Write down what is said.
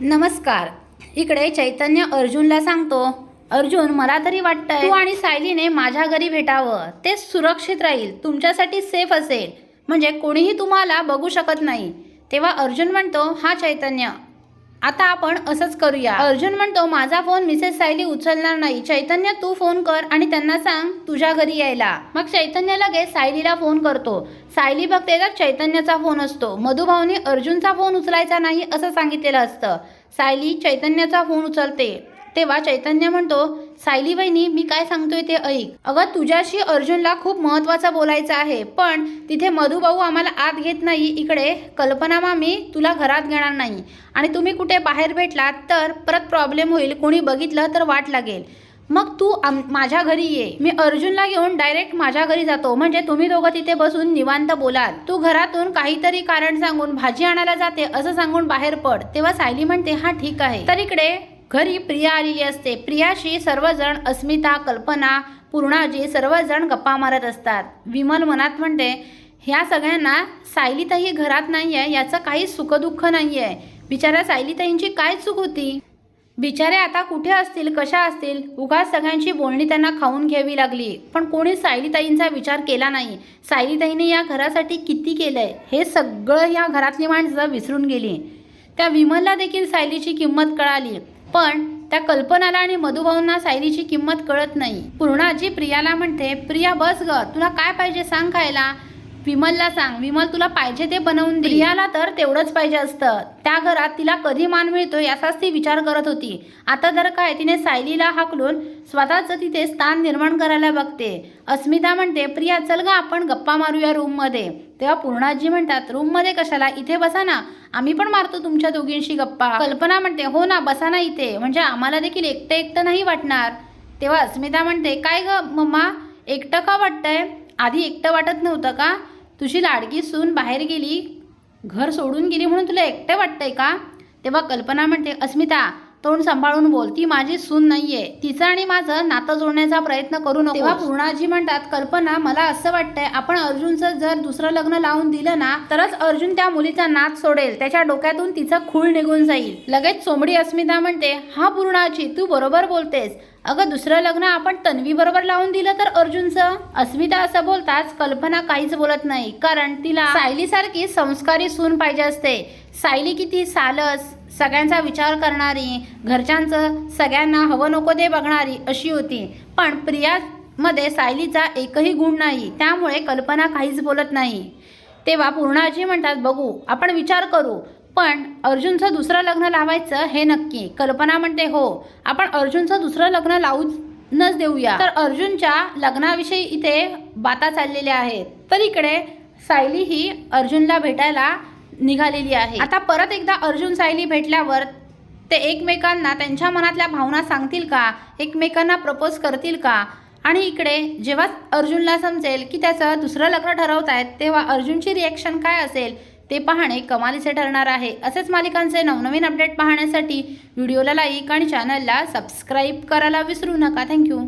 नमस्कार. इकडे चैतन्य अर्जुनला सांगतो अर्जुन मला तरी वाटतंय तू आणि सायलीने माझ्या घरी भेटावं. ते सुरक्षित राहील तुमच्यासाठी सेफ असेल. म्हणजे कोणीही तुम्हाला बघू शकत नाही. तेव्हा अर्जुन म्हणतो हा चैतन्य आता आपण असंच करूया. अर्जुन म्हणतो माझा फोन मिसेस सायली उचलणार नाही. चैतन्य तू फोन कर आणि त्यांना सांग तुझ्या घरी यायला. मग चैतन्य लगेच सायलीला फोन करतो. सायली बघते तर चैतन्याचा फोन असतो. मधुभाऊने अर्जुनचा फोन उचलायचा नाही असं सांगितलेलं असतं. सायली चैतन्याचा फोन उचलते. तेव्हा चैतन्य म्हणतो सायली वहिनी मी काय सांगतोय ते ऐक. अगं तुझ्याशी अर्जुनला खूप महत्वाचं बोलायचं आहे पण तिथे मधुभाऊ आम्हाला आत घेत नाही. इकडे कल्पना मामी तुला घरात घेणार नाही. आणि तुम्ही कुठे बाहेर भेटलात तर परत प्रॉब्लेम होईल. कोणी बघितलं तर वाट लागेल. मग तू आम माझ्या घरी ये. मी अर्जुनला घेऊन डायरेक्ट माझ्या घरी जातो. म्हणजे तुम्ही दोघं तिथे बसून निवांत बोलाल. तू घरातून काहीतरी कारण सांगून भाजी आणायला जाते असं सांगून बाहेर पड. तेव्हा सायली म्हणते हा ठीक आहे. तर इकडे घरी प्रिया आलेली असते. प्रियाशी सर्वजण अस्मिता कल्पना पूर्णाजी सर्वजण गप्पा मारत असतात. विमल मनात म्हणते ह्या सगळ्यांना सायलीताई घरात नाही आहे याचं काही सुखदुःख नाही आहे बिचाऱ्या सायलीताईंची काय चूक होती? बिचारे आता कुठे असतील कशा असतील उगाच सगळ्यांची बोलणी त्यांना खाऊन घ्यावी लागली. पण कोणी सायलीताईंचा विचार केला नाही. सायलीताईने या घरासाठी किती केलंय? हे सगळं या घरातली माणसं विसरून गेली. त्या विमलला देखील सायलीची किंमत कळाली. पण त्या कल्पनाला आणि मधुभाऊंना सायलीची किंमत कळत नाही. पूर्णाजी प्रियाला म्हणते प्रिया बस ग तुला काय पाहिजे सांग खायला. विमलला सांग विमल तुला पाहिजे ते बनवून दे. प्रियाला तर तेवढंच पाहिजे असतं. त्या घरात तिला कधी मान मिळतो याचाच ती विचार करत होती. आता जर काय तिने सायलीला हाकलून स्वतःचं तिथे स्थान निर्माण करायला बघते. अस्मिता म्हणते प्रिया चल ग आपण गप्पा मारूया रूममध्ये तेव्हा पूर्णाजी म्हणतात रूममध्ये कशाला? इथे बसा ना. आम्ही पण मारतो तुमच्या दोघींशी गप्पा. कल्पना म्हणते हो ना बसा ना इथे. म्हणजे आम्हाला देखील एकटं एकटं नाही वाटणार. तेव्हा अस्मिता म्हणते काय ग मम्मा? एकटं का वाटतंय? आधी एकटं वाटत नव्हतं का? तुझी लाडकी सून बाहेर गेली घर सोडून गेली म्हणून तुला एकटं वाटतंय का? तेव्हा कल्पना म्हणते अस्मिता तोंड सांभाळून बोल. ती माझी सून नाहीये. तिचं आणि माझं नातं जोडण्याचा प्रयत्न करू नको. तेव्हा पूर्णाजी म्हणतात कल्पना मला असं वाटतंय आपण अर्जुनचं जर दुसरं लग्न लावून दिलं ना तरच अर्जुन त्या मुलीचा नाच सोडेल. त्याच्या डोक्यातून तिचं खूळ निघून जाईल. लगेच सोमडी अस्मिता म्हणते हा पूर्णाजी तू बरोबर बोलतेस. अगं दुसरं लग्न आपण तन्वी बरोबर लावून दिलं तर अर्जुनचं? अस्मिता असं बोलताच कल्पना काहीच बोलत नाही कारण तिला सायलीसारखी संस्कारी सून पाहिजे असते. सायली किती सालस सगळ्यांचा विचार करणारी घरच्यांचं सगळ्यांना हवं नको ते बघणारी अशी होती. पण प्रियामध्ये सायलीचा एकही गुण नाही त्यामुळे कल्पना काहीच बोलत नाही. तेव्हा पूर्णाजी म्हणतात बघू आपण विचार करू. पण अर्जुनचं दुसरं लग्न लावायचं हे नक्की. कल्पना म्हणते हो आपण अर्जुनचं दुसरं लग्न लावूनच देऊया. तर अर्जुनच्या लग्नाविषयी इथे बाता चाललेल्या आहेत. तर इकडे सायली ही अर्जुनला भेटायला निघालेली आहे. आता परत एकदा अर्जुन सायली भेटल्यावर ते एकमेकांना त्यांच्या मनातल्या भावना सांगतील का? एकमेकांना प्रपोज करतील का? आणि इकडे जेव्हा अर्जुनला समजेल की त्याचं दुसरं लग्न ठरवत आहेत तेव्हा अर्जुनची रिॲक्शन काय असेल? ते पाहणे कमालीचे ठरणार आहे. असेच मालिकांचे नवनवीन अपडेट पाहण्यासाठी व्हिडिओला लाईक आणि चॅनलला सबस्क्राईब करायला विसरू नका. थँक्यू